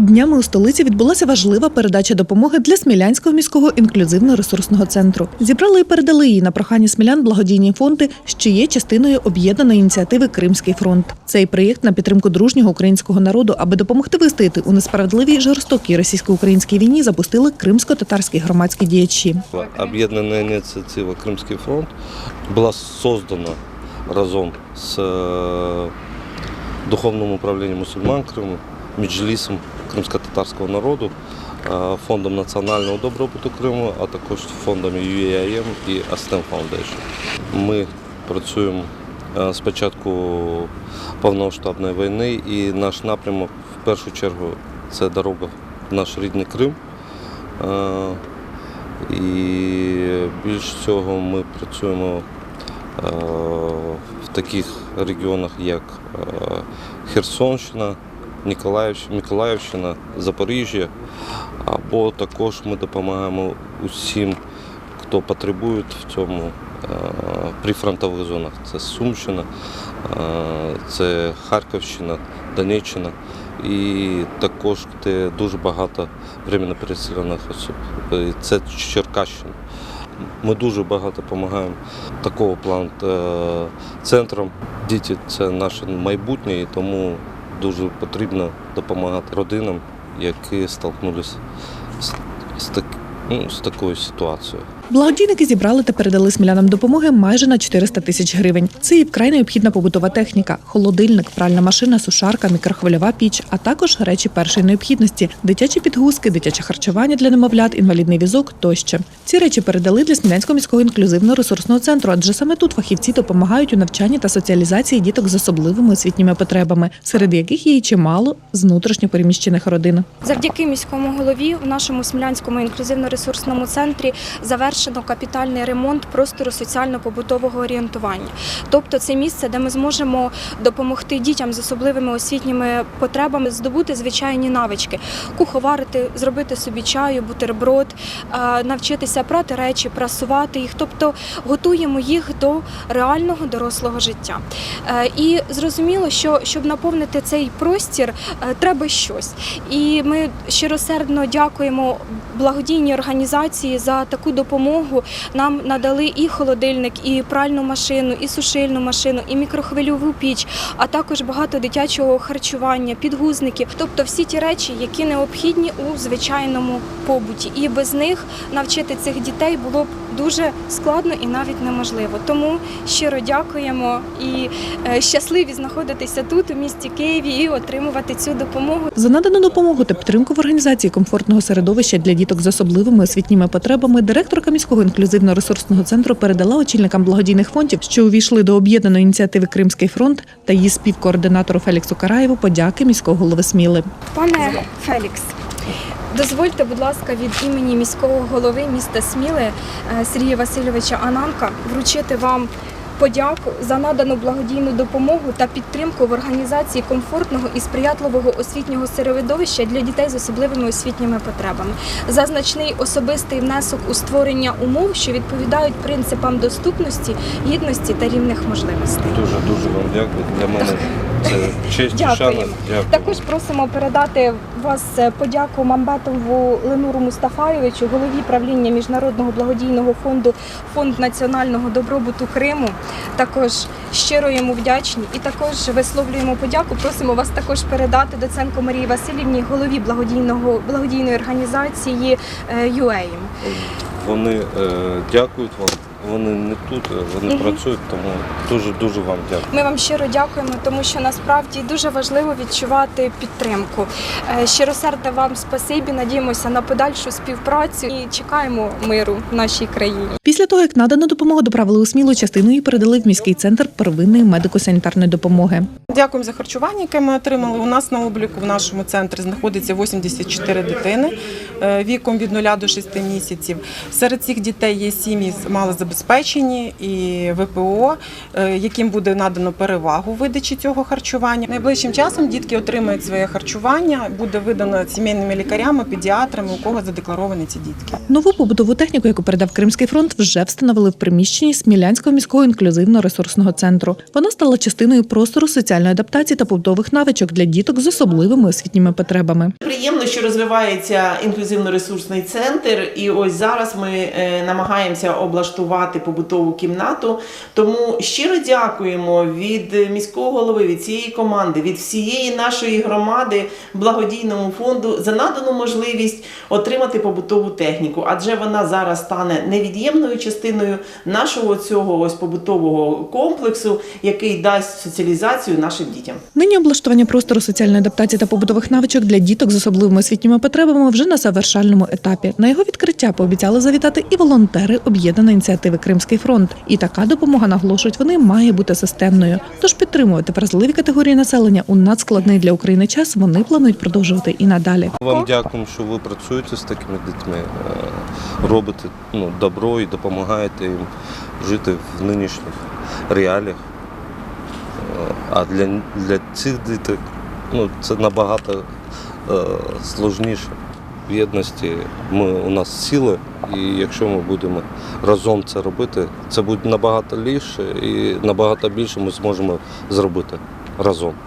Днями у столиці відбулася важлива передача допомоги для Смілянського міського інклюзивно-ресурсного центру. Зібрали і передали її на прохання смілян благодійні фонди, що є частиною об'єднаної ініціативи Кримський фронт. Цей проєкт на підтримку дружнього українського народу, аби допомогти вистояти у несправедливій жорстокій російсько-українській війні, запустили кримсько-татарські громадські діячі. Об'єднана ініціатива Кримський фронт була создана разом з е, Духовним управлінням мусульман Криму, Меджлісом кримсько-татарського народу, е, фондом національного добробуту Криму, а також фондами UAM і ASTEM Foundation. Ми працюємо е, з початку повномасштабної війни і наш напрямок в першу чергу це дорога в наш рідний Крим. Е, і більш цього ми працюємо в таких регіонах, як Херсонщина, Миколаївщина, Запоріжжя. Або також ми допомагаємо усім, хто потребує в цьому е, при фронтових зонах. Це Сумщина, е, це Харківщина, Донеччина. І також де дуже багато временно переселених осіб. Е, Це Черкащина. Ми дуже багато допомагаємо такого плану центрам. Діти це наше майбутнє, і тому дуже потрібно допомагати родинам, які столкнулися з, з, так, ну, з такою ситуацією. Благодійники зібрали та передали смілянам допомоги майже на 400 тисяч гривень. Це і вкрай необхідна побутова техніка: холодильник, пральна машина, сушарка, мікрохвильова піч, а також речі першої необхідності: дитячі підгузки, дитяче харчування для немовлят, інвалідний візок тощо. Ці речі передали для Смілянського міського інклюзивно-ресурсного центру, адже саме тут фахівці допомагають у навчанні та соціалізації діток з особливими освітніми потребами, серед яких є чимало з внутрішньо переміщених родин. Завдяки міському голові в нашому Смілянському інклюзивно-ресурсному центрі завершено капітальний ремонт простору соціально-побутового орієнтування. Тобто це місце, де ми зможемо допомогти дітям з особливими освітніми потребами здобути звичайні навички, куховарити, зробити собі чаю, бутерброд, навчитися прати речі, прасувати їх. Тобто готуємо їх до реального дорослого життя. Е, І зрозуміло, що щоб наповнити цей простір, е, треба щось. І ми щиросердно дякуємо благодійній організації за таку допомогу. Нам надали і холодильник, і пральну машину, і сушильну машину, і мікрохвильову піч, а також багато дитячого харчування, підгузників. Тобто всі ті речі, які необхідні у звичайному побуті. І без них навчити цих дітей було б дуже складно і навіть неможливо. Тому щиро дякуємо і е, щасливі знаходитися тут, у місті Києві, і отримувати цю допомогу. За надану допомогу та підтримку в організації комфортного середовища для діток з особливими освітніми потребами директорка міського інклюзивно-ресурсного центру передала очільникам благодійних фондів, що увійшли до об'єднаної ініціативи Кримський фронт та її співкоординатору Феліксу Караєву подяки міського голови Сміли. Пане Фелікс, дозвольте, будь ласка, від імені міського голови міста Сміли е, Сергія Васильовича Ананка вручити вам подяку за надану благодійну допомогу та підтримку в організації комфортного і сприятливого освітнього середовища для дітей з особливими освітніми потребами, за значний особистий внесок у створення умов, що відповідають принципам доступності, гідності та рівних можливостей. Дуже дуже вам дякую. Для мене це честь і шана. Дякую. Також просимо передати вас е, подяку Мамбетову Ленуру Мустафайовичу, голові правління Міжнародного благодійного фонду Фонд національного добробуту Криму. Також щиро йому вдячні і також висловлюємо подяку. Просимо вас також передати Доценко Марії Васильівні, голові благодійного благодійної організації е, UAIM. Вони е, дякують вам. Вони не тут, е, вони Мгм. працюють, тому дуже дуже вам дякую. Ми вам щиро дякуємо, тому що насправді дуже важливо відчувати підтримку. Е, Щиросердне вам спасибі. Надіємося на подальшу співпрацю і чекаємо миру в нашій країні. Після того, як надану допомогу доправили у Смілу, частину її передали в міський центр первинної медико-санітарної допомоги. Дякуємо за харчування, яке ми отримали. У нас на обліку в нашому центрі знаходиться 84 дитини е, віком від 0 до 6 місяців. Серед цих дітей є сім'ї малозабезпечені і ВПО, е, яким буде надано перевагу в видачі цього харчування. Найближчим часом дітки отримають своє харчування, буде видано сімейними лікарями, педіатрами, у кого задекларовані ці дітки. Нову побутову техніку, яку передав Кримський фронт, вже встановили в приміщенні Смілянського міського інклюзивно-ресурсного центру. Вона стала частиною простору соціальної адаптації та побутових навичок для діток з особливими освітніми потребами. Приємно, що розвивається інклюзивно-ресурсний центр, і ось зараз ми е, намагаємося облаштувати побутову кімнату. Тому щиро дякуємо від міського голови, від цієї команди, від всієї нашої громади благодійному фонду за надану можливість отримати побутову техніку, адже вона зараз стане невід'ємною частиною нашого цього ось побутового комплексу, який дасть соціалізацію нашим дітям. Нині облаштування простору соціальної адаптації та побутових навичок для діток з особливими освітніми потребами вже на завершальному етапі. На його відкриття пообіцяли завітати і волонтери об'єднаної ініціативи Кримський фронт. І така допомога наголошують вони має бути системною. Тож підтримувати вразливі категорії населення у надскладний для України час вони планують продовжувати і надалі. Вам дякуємо, що ви працюєте з такими дітьми, е, робите ну, добро і допомагаєте їм жити в нинішніх реаліях. Е, А для, для цих дітей ну, це набагато е, сложніше. В єдності ми, у нас сили, і якщо ми будемо разом це робити, це буде набагато ліше і набагато більше ми зможемо зробити разом.